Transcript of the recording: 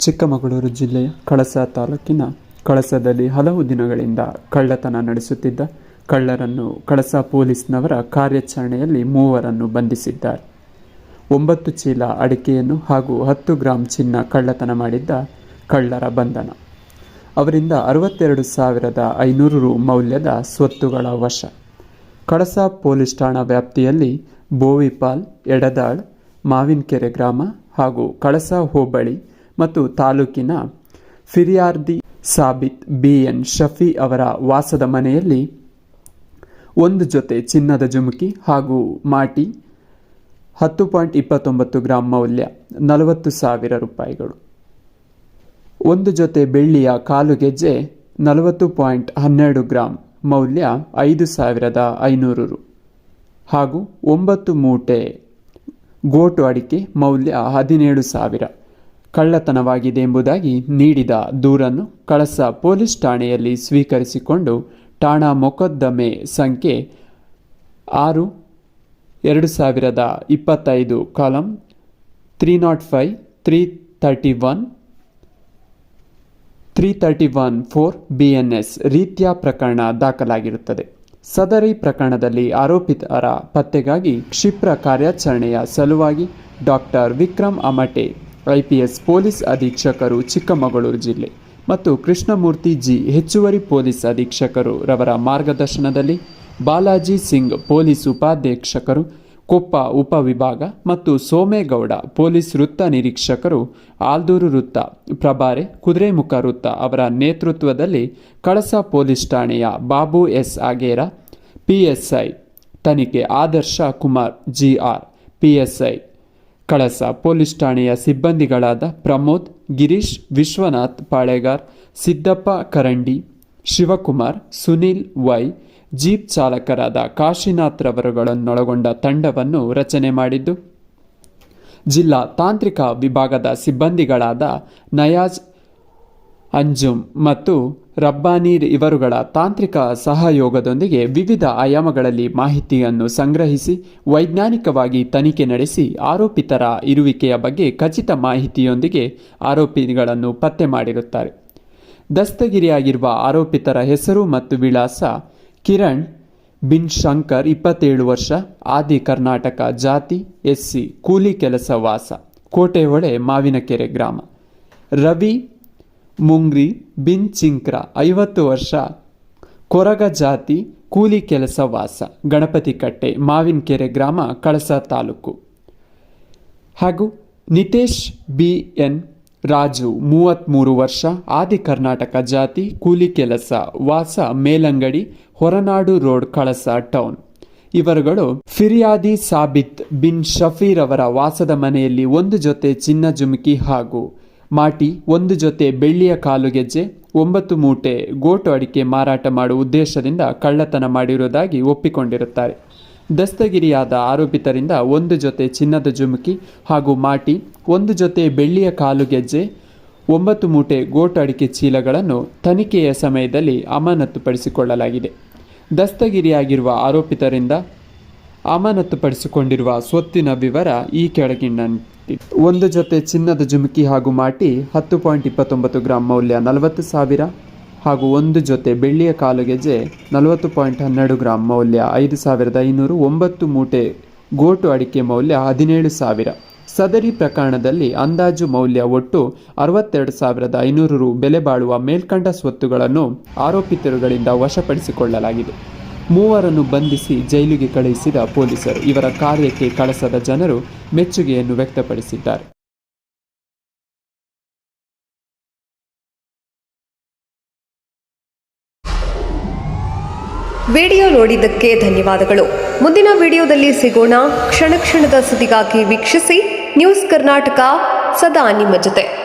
ಚಿಕ್ಕಮಗಳೂರು ಜಿಲ್ಲೆಯ ಕಳಸ ತಾಲೂಕಿನ ಕಳಸದಲ್ಲಿ ಹಲವು ದಿನಗಳಿಂದ ಕಳ್ಳತನ ನಡೆಸುತ್ತಿದ್ದ ಕಳ್ಳರನ್ನು ಕಳಸ ಪೊಲೀಸ್ನವರ ಕಾರ್ಯಾಚರಣೆಯಲ್ಲಿ ಮೂವರನ್ನು ಬಂಧಿಸಿದ್ದಾರೆ. ಒಂಬತ್ತು ಚೀಲ ಅಡಿಕೆಯನ್ನು ಹಾಗೂ ಹತ್ತು ಗ್ರಾಂ ಚಿನ್ನ ಕಳ್ಳತನ ಮಾಡಿದ್ದ ಕಳ್ಳರ ಬಂಧನ. ಅವರಿಂದ ಅರವತ್ತೆರಡು ಸಾವಿರದ ಐನೂರು ರು ಮೌಲ್ಯದ ಸ್ವತ್ತುಗಳ ವಶ. ಕಳಸ ಪೊಲೀಸ್ ಠಾಣಾ ವ್ಯಾಪ್ತಿಯಲ್ಲಿ ಬೋವಿಪಾಲ್, ಎಡದಾಳ್, ಮಾವಿನಕೆರೆ ಗ್ರಾಮ ಹಾಗೂ ಕಳಸ ಹೋಬಳಿ ಮತ್ತು ತಾಲೂಕಿನ ಫಿರಿಯಾರ್ದಿ ಸಾಬಿತ್ ಬಿಎನ್ ಶಫಿ ಅವರ ವಾಸದ ಮನೆಯಲ್ಲಿ ಒಂದು ಜೊತೆ ಚಿನ್ನದ ಜುಮುಕಿ ಹಾಗೂ ಮಾಟಿ, ಹತ್ತು ಪಾಯಿಂಟ್ ಇಪ್ಪತ್ತೊಂಬತ್ತು ಗ್ರಾಂ ಮೌಲ್ಯ, ನಲವತ್ತು ಸಾವಿರ ರೂಪಾಯಿಗಳು. ಒಂದು ಜೊತೆ ಬೆಳ್ಳಿಯ ಕಾಲುಗೆಜ್ಜೆ ನಲವತ್ತು ಪಾಯಿಂಟ್ ಹನ್ನೆರಡು ಗ್ರಾಂ ಮೌಲ್ಯ, ಐದು ಸಾವಿರದ ಐನೂರು ರು. ಹಾಗೂ ಒಂಬತ್ತು ಮೂಟೆ ಗೋಟು ಅಡಿಕೆ ಮೌಲ್ಯ ಹದಿನೇಳು ಸಾವಿರ. ಕಳ್ಳತನವಾಗಿದೆ ಎಂಬುದಾಗಿ ನೀಡಿದ ದೂರನ್ನು ಕಳಸ ಪೊಲೀಸ್ ಠಾಣೆಯಲ್ಲಿ ಸ್ವೀಕರಿಸಿಕೊಂಡು ಠಾಣಾ ಮೊಕದ್ದಮೆ ಸಂಖ್ಯೆ ಆರು, ಎರಡು ಸಾವಿರದ ಇಪ್ಪತ್ತೈದು, column three naught five, three thirty one, three thirty one four B N S ರೀತಿಯ ಪ್ರಕರಣ ದಾಖಲಾಗಿರುತ್ತದೆ. ಸದರಿ ಪ್ರಕರಣದಲ್ಲಿ ಆರೋಪಿತರ ಪತ್ತೆಗಾಗಿ ಕ್ಷಿಪ್ರ ಕಾರ್ಯಾಚರಣೆಯ ಸಲುವಾಗಿ doctor Vikram Amate IPS police ಅಧೀಕ್ಷಕರು Chikkamagaluru ಜಿಲ್ಲೆ ಮತ್ತು ಕೃಷ್ಣಮೂರ್ತಿ ಜಿ ಹೆಚ್ಚುವರಿ ಪೊಲೀಸ್ ಅಧೀಕ್ಷಕರು ರವರ ಮಾರ್ಗದರ್ಶನದಲ್ಲಿ ಬಾಲಾಜಿ ಸಿಂಗ್ ಪೊಲೀಸ್ ಉಪಾಧ್ಯಕ್ಷಕರು, ಕೊಪ್ಪ ಉಪವಿಭಾಗ ಮತ್ತು ಸೋಮೇಗೌಡ ಪೊಲೀಸ್ ವೃತ್ತ ನಿರೀಕ್ಷಕರು, ಆಲ್ದೂರು ವೃತ್ತ ಪ್ರಭಾರೆ ಕುದುರೆಮುಖ ವೃತ್ತ ಅವರ ನೇತೃತ್ವದಲ್ಲಿ ಕಳಸ ಪೊಲೀಸ್ ಠಾಣೆಯ ಬಾಬು ಎಸ್ ಆಗೇರ, ಪಿಎಸ್ಐ ತನಿಖೆ Adarsh Kumar, GR, PSI Kalasa police ಠಾಣೆಯ ಸಿಬ್ಬಂದಿಗಳಾದ ಪ್ರಮೋದ್, ಗಿರೀಶ್, ವಿಶ್ವನಾಥ್ ಪಾಳೆಗಾರ್, ಸಿದ್ದಪ್ಪ ಕರಂಡಿ, ಶಿವಕುಮಾರ್, ಸುನೀಲ್, ವೈ, ಜೀಪ್ ಚಾಲಕರಾದ ಕಾಶಿನಾಥ್ ರವರುಗಳನ್ನೊಳಗೊಂಡ ತಂಡವನ್ನು ರಚನೆ ಮಾಡಿದ್ದು. ಜಿಲ್ಲಾ ತಾಂತ್ರಿಕ ವಿಭಾಗದ ಸಿಬ್ಬಂದಿಗಳಾದ ನಯಾಜ್ ಅಂಜುಮ್ ಮತ್ತು ರಬ್ಬಾನೀರ್ ಇವರುಗಳ ತಾಂತ್ರಿಕ ಸಹಯೋಗದೊಂದಿಗೆ ವಿವಿಧ ಆಯಾಮಗಳಲ್ಲಿ ಮಾಹಿತಿಯನ್ನು ಸಂಗ್ರಹಿಸಿ ವೈಜ್ಞಾನಿಕವಾಗಿ ತನಿಖೆ ನಡೆಸಿ ಆರೋಪಿತರ ಇರುವಿಕೆಯ ಬಗ್ಗೆ ಖಚಿತ ಮಾಹಿತಿಯೊಂದಿಗೆ ಆರೋಪಿಗಳನ್ನು ಪತ್ತೆ ಮಾಡಿರುತ್ತಾರೆ. ದಸ್ತಗಿರಿಯಾಗಿರುವ ಆರೋಪಿತರ ಹೆಸರು ಮತ್ತು ವಿಳಾಸ ಕಿರಣ್ ಬಿನ್ ಶಂಕರ್ ಇಪ್ಪತ್ತೇಳು ವರ್ಷ, ಆದಿ ಕರ್ನಾಟಕ ಜಾತಿ, ಎಸ್ಸಿ, ಕೂಲಿ ಕೆಲಸ ವಾಸ, ಕೋಟೆಹೊಳೆ, ಮಾವಿನಕೆರೆ ಗ್ರಾಮ. ರವಿ ಮುಂಗ್ರಿ, ಬಿನ್ ಚಿಂಕ್ರ, ಐವತ್ತು ವರ್ಷ, ಕೊರಗ ಜಾತಿ, ಕೂಲಿ ಕೆಲಸ ವಾಸ, ಗಣಪತಿ ಕಟ್ಟೆ ಮಾವಿನಕೆರೆ ಗ್ರಾಮ, ಕಳಸ ತಾಲೂಕು. ಹಾಗೂ ನಿತೇಶ್ ಬಿ ಎನ್ ರಾಜು ಮೂವತ್ತ್ಮೂರು ವರ್ಷ, ಆದಿ ಕರ್ನಾಟಕ ಜಾತಿ, ಕೂಲಿ ಕೆಲಸ ವಾಸ, ಮೇಲಂಗಡಿ, ಹೊರನಾಡು ರೋಡ್, ಕಳಸ ಟೌನ್. ಇವರುಗಳು ಫಿರ್ಯಾದಿ ಸಾಬಿತ್ ಬಿನ್ ಶಫೀರ್ ಅವರ ವಾಸದ ಮನೆಯಲ್ಲಿ ಒಂದು ಜೊತೆ ಚಿನ್ನ ಜುಮುಕಿ ಹಾಗೂ ಮಾಟಿ ಒಂದು ಜೊತೆ ಬೆಳ್ಳಿಯ ಕಾಲುಗೆಜ್ಜೆ ಒಂಬತ್ತು ಮೂಟೆ ಗೋಟು ಅಡಿಕೆ ಮಾರಾಟ ಮಾಡುವ ಉದ್ದೇಶದಿಂದ ಕಳ್ಳತನ ಮಾಡಿರುವುದಾಗಿ ಒಪ್ಪಿಕೊಂಡಿರುತ್ತಾರೆ. ದಸ್ತಗಿರಿಯಾದ ಆರೋಪಿತರಿಂದ ಒಂದು ಜೊತೆ ಚಿನ್ನದ ಜುಮುಕಿ ಹಾಗೂ ಮಾಟಿ, ಒಂದು ಜೊತೆ ಬೆಳ್ಳಿಯ ಕಾಲುಗೆಜ್ಜೆ ಒಂಬತ್ತು ಮೂಟೆ ಗೋಟು ಅಡಿಕೆ ಚೀಲಗಳನ್ನು ತನಿಖೆಯ ಸಮಯದಲ್ಲಿ ಅಮಾನತುಪಡಿಸಿಕೊಳ್ಳಲಾಗಿದೆ. ದಸ್ತಗಿರಿಯಾಗಿರುವ ಆರೋಪಿತರಿಂದ ಅಮಾನತುಪಡಿಸಿಕೊಂಡಿರುವ ಸ್ವತ್ತಿನ ವಿವರ ಈ ಕೆಳಗಿನಂತೆ. ಒಂದು ಜೊತೆ ಚಿನ್ನದ ಜುಮುಕಿ ಹಾಗೂ ಮಾಟಿ, ಹತ್ತು ಪಾಯಿಂಟ್ ಇಪ್ಪತ್ತೊಂಬತ್ತು ಗ್ರಾಂ ಮೌಲ್ಯ ನಲವತ್ತು ಸಾವಿರ ಹಾಗೂ ಒಂದು ಜೊತೆ ಬೆಳ್ಳಿಯ ಕಾಲುಗೆಜ್ಜೆ ನಲವತ್ತು ಪಾಯಿಂಟ್ ಹನ್ನೆರಡು ಗ್ರಾಮ್ ಮೌಲ್ಯ ಐದು ಸಾವಿರದ ಐನೂರು ಒಂಬತ್ತು ಮೂಟೆ ಗೋಟು ಅಡಿಕೆ ಮೌಲ್ಯ ಹದಿನೇಳು ಸಾವಿರ. ಸದರಿ ಪ್ರಕರಣದಲ್ಲಿ ಅಂದಾಜು ಮೌಲ್ಯ ಒಟ್ಟು ಅರವತ್ತೆರಡು ಸಾವಿರದ ಐನೂರು ರು ಬೆಲೆ ಬಾಳುವ ಮೇಲ್ಕಂಡ ಸ್ವತ್ತುಗಳನ್ನು ಆರೋಪಿತರುಗಳಿಂದ ವಶಪಡಿಸಿಕೊಳ್ಳಲಾಗಿದೆ. ಮೂವರನ್ನು ಬಂಧಿಸಿ ಜೈಲಿಗೆ ಕಳುಹಿಸಿದ ಪೊಲೀಸರು. ಇವರ ಕಾರ್ಯಕ್ಕೆ ಕಳಸದ ಜನರು ಮೆಚ್ಚುಗೆಯನ್ನು ವ್ಯಕ್ತಪಡಿಸಿದ್ದಾರೆ. ವಿಡಿಯೋ ನೋಡಿದ್ದಕ್ಕೆ ಧನ್ಯವಾದಗಳು. ಮುಂದಿನ ವಿಡಿಯೋದಲ್ಲಿ ಸಿಗೋಣ. ಕ್ಷಣ ಕ್ಷಣದ ಸುದ್ದಿಗಾಗಿ ವೀಕ್ಷಿಸಿ. ನ್ಯೂಸ್ ಕರ್ನಾಟಕ, ಸದಾ ನಿಮ್ಮ ಜೊತೆ.